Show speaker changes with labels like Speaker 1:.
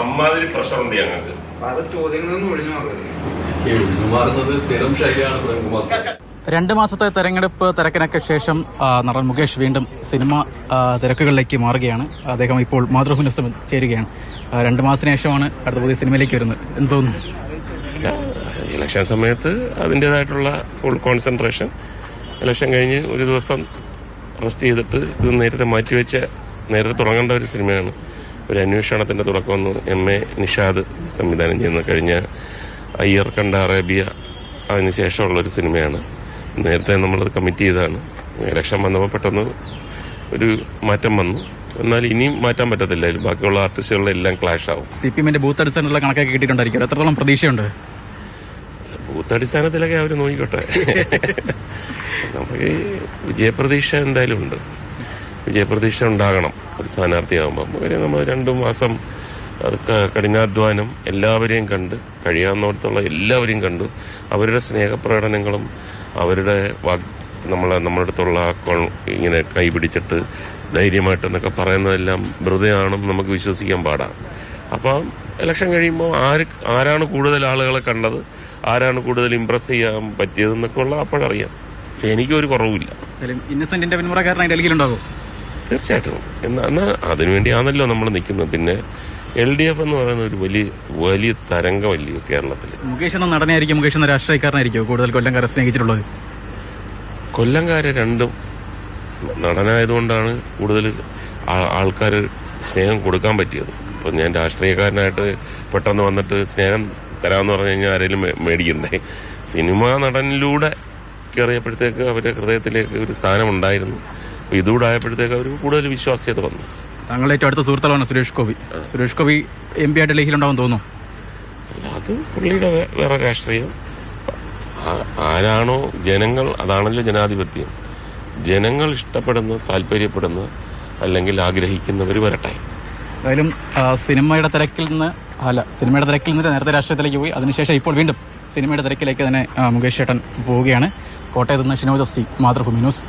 Speaker 1: അമ്മാതിരി പ്രഷറുണ്ട് ഞങ്ങൾക്ക്.
Speaker 2: സ്ഥിരം ശൈലിയാണ് പ്രേംകുമാർ
Speaker 3: രണ്ട് മാസത്തെ തെരഞ്ഞെടുപ്പ് തിരക്കിനൊക്കെ ശേഷം നടൻ മുകേഷ് വീണ്ടും സിനിമ തിരക്കുകളിലേക്ക് മാറുകയാണ്. അദ്ദേഹം ഇപ്പോൾ മാതൃഭൂമിനൊപ്പം ചേരുകയാണ്. രണ്ട് മാസത്തിന് ശേഷമാണ് അടുത്ത പുതിയ സിനിമയിലേക്ക് വരുന്നത്. എന്ന് തോന്നുന്നു?
Speaker 1: ഇലക്ഷൻ സമയത്ത് അതിന്റെതായിട്ടുള്ള ഫുൾ കോൺസെൻട്രേഷൻ ഇലക്ഷൻ കഴിഞ്ഞ് ഒരു ദിവസം റെസ്റ്റ് ചെയ്തിട്ട് ഇത് നേരത്തെ മാറ്റിവെച്ച നേരത്തെ തുടങ്ങേണ്ട ഒരു സിനിമയാണ്. ഒരു അന്വേഷണത്തിന്റെ തുടക്കമെന്ന് എം എ നിഷാദ് സംവിധാനം ചെയ്യുന്ന കഴിഞ്ഞ അയ്യർ കണ്ട അറേബ്യ അതിനുശേഷമുള്ള ഒരു സിനിമയാണ്. നേരത്തെ നമ്മളത് കമ്മിറ്റ് ചെയ്തതാണ്. ഇലക്ഷൻ വന്നപ്പോൾ പെട്ടെന്ന് ഒരു മാറ്റം വന്നു. എന്നാൽ ഇനിയും മാറ്റാൻ പറ്റത്തില്ല. ബാക്കിയുള്ള ബാക്കിയുള്ള ആർട്ടിസ്റ്റുകളെല്ലാം ക്ലാഷ് ആവും.
Speaker 3: സി പി എമ്മിന്റെ ബൂത്ത് അടിസ്ഥാനത്തിലുള്ള കണക്കൊക്കെ കിട്ടിയിട്ടുണ്ടായിരിക്കും. എത്രത്തോളം പ്രതീക്ഷയുണ്ട്.
Speaker 1: ബൂത്ത് അടിസ്ഥാനത്തിലൊക്കെ അവർ നോക്കിക്കോട്ടെ. നമുക്ക് വിജയപ്രതീക്ഷ എന്തായാലും ഉണ്ട്. വിജയപ്രതീക്ഷ ഉണ്ടാകണം ഒരു സ്ഥാനാർത്ഥിയാകുമ്പം അവരെ നമ്മൾ രണ്ടു മാസം അത് കഠിനാധ്വാനം എല്ലാവരെയും കണ്ട് കഴിയാവുന്നിടത്തുള്ള എല്ലാവരെയും കണ്ടു. അവരുടെ സ്നേഹപ്രകടനങ്ങളും അവരുടെ വാഗ് നമ്മളെ നമ്മുടെ അടുത്തുള്ള ഇങ്ങനെ കൈപിടിച്ചിട്ട് ധൈര്യമായിട്ട് ധൈര്യമായിട്ടെന്നൊക്കെ പറയുന്നതെല്ലാം വെറുതെയാണെന്ന് നമുക്ക് വിശ്വസിക്കാൻ പാടാം. അപ്പം ഇലക്ഷൻ കഴിയുമ്പോൾ ആര് ആരാണ് കൂടുതൽ ആളുകളെ കണ്ടത്? ആരാണ് കൂടുതൽ ഇമ്പ്രസ് ചെയ്യാൻ പറ്റിയതെന്നൊക്കെ ഉള്ള അപ്പോഴറിയാം. പക്ഷെ എനിക്കൊരു കുറവുമില്ല.
Speaker 3: ഇന്നസെന്റിന്റെ പിന്മുറക്കാരനായി ഡൽഹിയിലുണ്ടാകും
Speaker 1: തീർച്ചയായിട്ടും. എന്നാ എന്നാൽ അതിനുവേണ്ടിയാണല്ലോ നമ്മൾ നിൽക്കുന്നത് പിന്നെ എൽ ഡി എഫ് എന്ന് പറയുന്ന ഒരു വലിയ വലിയ തരംഗമല്ലയോ കേരളത്തിൽ
Speaker 3: മുകേഷ് എന്ന നടനായിരിക്കും. മുകേഷ് എന്ന രാഷ്ട്രീയക്കാരനായിരിക്കും കൂടുതൽ കൊല്ലംകാരെ സ്നേഹിച്ചിട്ടുള്ളത്.
Speaker 1: കൊല്ലംകാരെ രണ്ടും നടനായതുകൊണ്ടാണ് കൂടുതൽ ആൾക്കാർ സ്നേഹം കൊടുക്കാൻ പറ്റിയത്. ഇപ്പം ഞാൻ രാഷ്ട്രീയക്കാരനായിട്ട് പെട്ടെന്ന് വന്നിട്ട് സ്നേഹം തരാമെന്ന് പറഞ്ഞു കഴിഞ്ഞാൽ ആരെങ്കിലും മേടിക്കണ്ടേ? സിനിമാ നടനിലൂടെ കയറിയപ്പോഴത്തേക്ക് അവരുടെ ഹൃദയത്തിലേക്ക് ഒരു സ്ഥാനമുണ്ടായിരുന്നു. ഇതുകൂടെ ആയപ്പോഴത്തേക്ക് അവർ കൂടുതൽ വിശ്വാസ്യത വന്നു.
Speaker 3: താങ്കളുടെ ഏറ്റവും അടുത്ത സുഹൃത്തുക്കളാണ് സുരേഷ് ഗോപി. സുരേഷ് ഗോപി എം പി ആയിട്ട് ഡൽഹിയിലുണ്ടാവും തോന്നുന്നു
Speaker 1: അത് പുള്ളിയുടെ വേറെ രാഷ്ട്രീയം. ആരാണോ ജനങ്ങൾ അതാണല്ലോ ജനാധിപത്യം. ജനങ്ങൾ ഇഷ്ടപ്പെടുന്ന താല്പര്യപ്പെടുന്ന അല്ലെങ്കിൽ ആഗ്രഹിക്കുന്നവർ വരട്ടെ.
Speaker 3: എന്തായാലും സിനിമയുടെ തിരക്കിൽ നിന്ന് അല്ല സിനിമയുടെ തിരക്കിൽ നിന്ന് നേരത്തെ രാഷ്ട്രീയത്തിലേക്ക് പോയി. അതിനുശേഷം ഇപ്പോൾ വീണ്ടും സിനിമയുടെ തിരക്കിലേക്ക് തന്നെ മുകേഷ് ചേട്ടൻ പോവുകയാണ്. കോട്ടയത്ത് നിന്ന് ഷിനോ ജസ്റ്റി മാതൃഭൂമി ന്യൂസ്.